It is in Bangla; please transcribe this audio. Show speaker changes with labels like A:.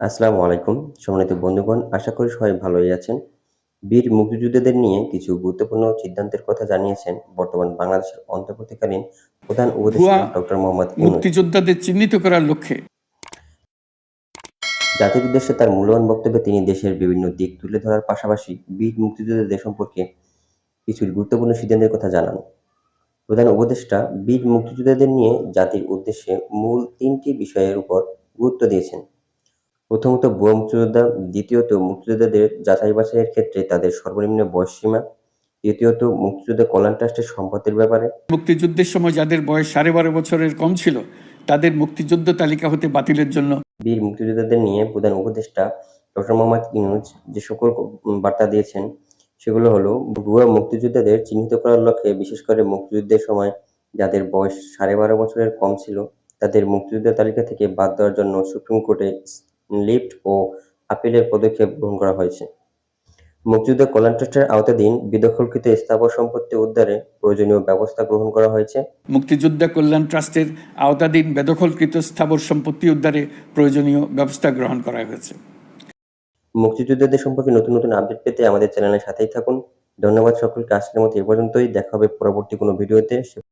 A: আসসালামু আলাইকুম সম্মানিত বন্ধুগণ আশা করি সবাই ভালোই আছেন। বীর মুক্তিযোদ্ধাদের নিয়ে কিছু গুরুত্বপূর্ণ সিদ্ধান্তের কথা জানিয়েছেন বর্তমান বাংলাদেশের অন্তর্বর্তীকালীন প্রধান উপদেষ্টা ডক্টর মোহাম্মদ
B: মুক্তিযোদ্ধাদের চিহ্নিত করার লক্ষ্যে।
A: জাতির উদ্দেশ্যে তার মূল্যবান বক্তব্যে তিনি দেশের বিভিন্ন দিক তুলে ধরার পাশাপাশি বীর মুক্তিযোদ্ধাদের সম্পর্কে কিছু গুরুত্বপূর্ণ সিদ্ধান্তের কথা জানান। প্রধান উপদেষ্টা বীর মুক্তিযোদ্ধাদের নিয়ে জাতির উদ্দেশ্যে মূল তিনটি বিষয়ের উপর গুরুত্ব দিয়েছেন। প্রথমত ভুয়া মুক্তিযোদ্ধা দ্বিতীয়ত মুক্তিযোদ্ধাদের যাচাই বাছাইয়ের ক্ষেত্রে তাদের সর্বনিম্ন বয়সসীমা তৃতীয়ত মুক্তিযোদ্ধা কল্যাণ ট্রাস্টের সম্পত্তির ব্যাপারে।
B: মুক্তিযুদ্ধের সময় যাদের বয়স সাড়ে বারো বছরের কম ছিল তাদের মুক্তিযুদ্ধ তালিকা হতে বাতিলের জন্য।
A: বীর মুক্তিযোদ্ধাদের নিয়ে প্রধান উপদেষ্টা ডক্টর মোহাম্মদ ইউনুস যে সকল বার্তা দিয়েছেন সেগুলো হলো ভুয়া মুক্তিযোদ্ধাদের চিহ্নিত করার লক্ষ্যে বিশেষ করে মুক্তিযুদ্ধের সময় যাদের বয়স সাড়ে বারো বছরের কম ছিল তাদের মুক্তিযোদ্ধা তালিকা থেকে বাদ দেওয়ার জন্য সুপ্রিম কোর্টে লিফট ও আপিলের পদক্ষেপ গ্রহণ করা হয়েছে। মুক্তিযুদ্ধ কল্যাণ ট্রাস্টের আওতাধীন বেদখলকৃত স্থাবর সম্পত্তি উদ্ধারে প্রয়োজনীয় ব্যবস্থা গ্রহণ করা হয়েছে।
B: মুক্তিযোদ্ধা কল্যাণ ট্রাস্টের আওতাধীন বেদখলকৃত স্থাবর সম্পত্তি উদ্ধারে প্রয়োজনীয় ব্যবস্থা গ্রহণ করা হয়েছে।
A: মুক্তিযোদ্ধাদের সম্পর্কে নতুন নতুন আপডেট পেতে আমাদের চ্যানেলের সাথেই থাকুন। ধন্যবাদ সকলকে আজকের মতো এ পর্যন্তই। দেখা হবে পরবর্তী কোনো ভিডিওতে।